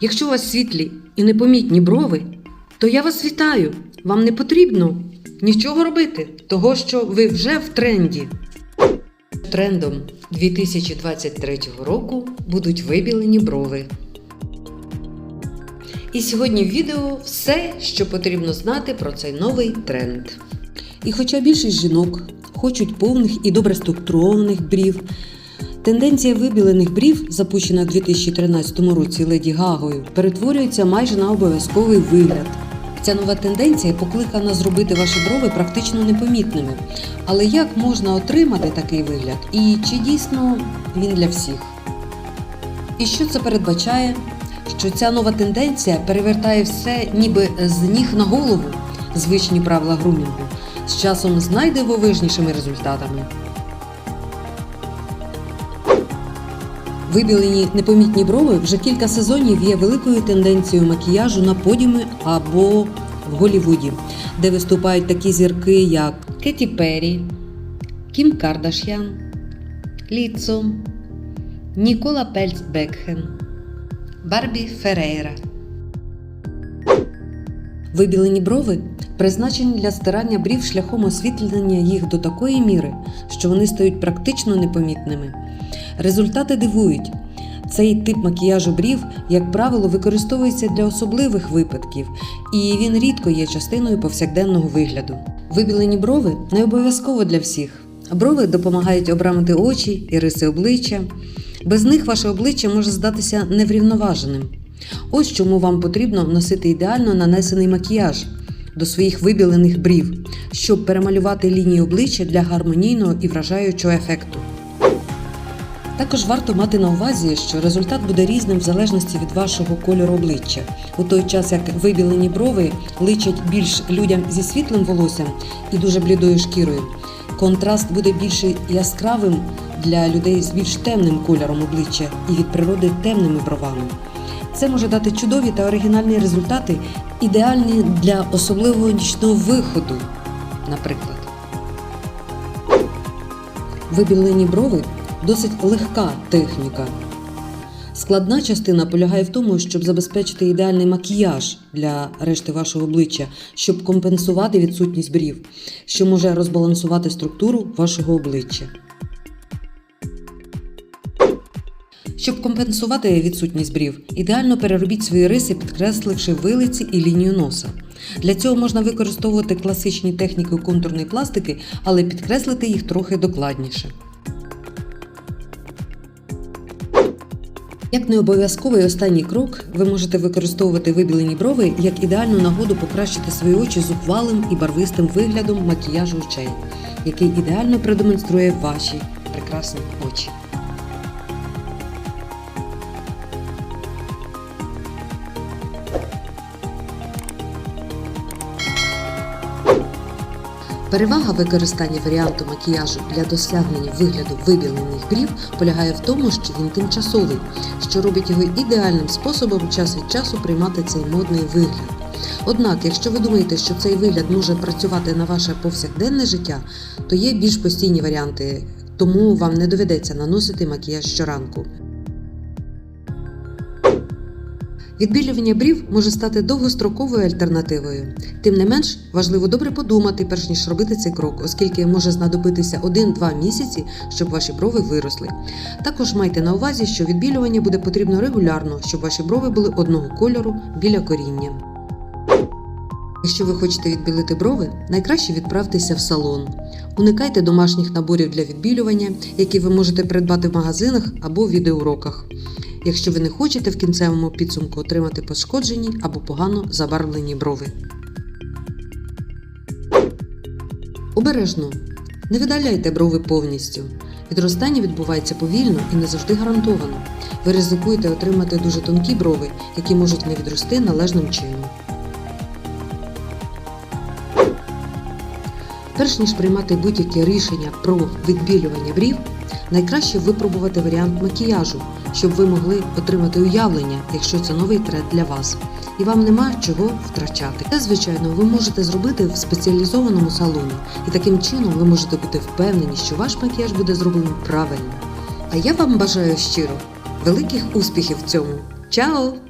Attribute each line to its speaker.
Speaker 1: Якщо у вас світлі і непомітні брови, то я вас вітаю. Вам не потрібно нічого робити, того що ви вже в тренді. Трендом 2023 року будуть вибілені брови. І сьогодні в відео все, що потрібно знати про цей новий тренд. І хоча більшість жінок хочуть повних і добре структурованих брів, тенденція вибілених брів, запущена в 2013 році Леді Гагою, перетворюється майже на обов'язковий вигляд. Ця нова тенденція покликана зробити ваші брови практично непомітними. Але як можна отримати такий вигляд? І чи дійсно він для всіх? І що це передбачає? Що ця нова тенденція перевертає все ніби з ніг на голову звичні правила грумінгу, з часом з найдивовижнішими результатами. Вибілені непомітні брови вже кілька сезонів є великою тенденцією макіяжу на подіуми або в Голлівуді, де виступають такі зірки, як Кеті Перрі, Кім Кардаш'ян, Ліцо, Нікола Пельц Бекхен, Барбі Ферейра. Вибілені брови призначені для стирання брів шляхом освітлення їх до такої міри, що вони стають практично непомітними. Результати дивують. Цей тип макіяжу брів, як правило, використовується для особливих випадків, і він рідко є частиною повсякденного вигляду. Вибілені брови не обов'язково для всіх. Брови допомагають обрамити очі і риси обличчя. Без них ваше обличчя може здатися неврівноваженим. Ось чому вам потрібно носити ідеально нанесений макіяж до своїх вибілених брів, щоб перемалювати лінії обличчя для гармонійного і вражаючого ефекту. Також варто мати на увазі, що результат буде різним в залежності від вашого кольору обличчя. У той час як вибілені брови личать більш людям зі світлим волоссям і дуже блідою шкірою. Контраст буде більш яскравим для людей з більш темним кольором обличчя і від природи темними бровами. Це може дати чудові та оригінальні результати, ідеальні для особливого нічного виходу, наприклад. Вибілені брови досить легка техніка. Складна частина полягає в тому, щоб забезпечити ідеальний макіяж для решти вашого обличчя, щоб компенсувати відсутність брів, що може розбалансувати структуру вашого обличчя. Щоб компенсувати відсутність брів, ідеально переробіть свої риси, підкресливши вилиці і лінію носа. Для цього можна використовувати класичні техніки контурної пластики, але підкреслити їх трохи докладніше. Як не обов'язковий останній крок, ви можете використовувати вибілені брови як ідеальну нагоду покращити свої очі зухвалим і барвистим виглядом макіяжу очей, який ідеально продемонструє ваші прекрасні очі. Перевага використання варіанту макіяжу для досягнення вигляду вибілених брів полягає в тому, що він тимчасовий, що робить його ідеальним способом час від часу приймати цей модний вигляд. Однак, якщо ви думаєте, що цей вигляд може працювати на ваше повсякденне життя, то є більш постійні варіанти, тому вам не доведеться наносити макіяж щоранку. Відбілювання брів може стати довгостроковою альтернативою. Тим не менш, важливо добре подумати, перш ніж робити цей крок, оскільки може знадобитися 1-2 місяці, щоб ваші брови виросли. Також майте на увазі, що відбілювання буде потрібно регулярно, щоб ваші брови були одного кольору біля коріння. Якщо ви хочете відбілити брови, найкраще відправтеся в салон. Уникайте домашніх наборів для відбілювання, які ви можете придбати в магазинах або в відеоуроках. Якщо ви не хочете в кінцевому підсумку отримати пошкоджені або погано забарвлені брови. Обережно. Не видаляйте брови повністю. Відростання відбувається повільно і не завжди гарантовано. Ви ризикуєте отримати дуже тонкі брови, які можуть не відрости належним чином. Перш ніж приймати будь-яке рішення про відбілювання брів, найкраще випробувати варіант макіяжу, щоб ви могли отримати уявлення, якщо це новий тренд для вас, і вам нема чого втрачати. Це, звичайно, ви можете зробити в спеціалізованому салоні, і таким чином ви можете бути впевнені, що ваш макіяж буде зроблений правильно. А я вам бажаю щиро великих успіхів в цьому. Чао!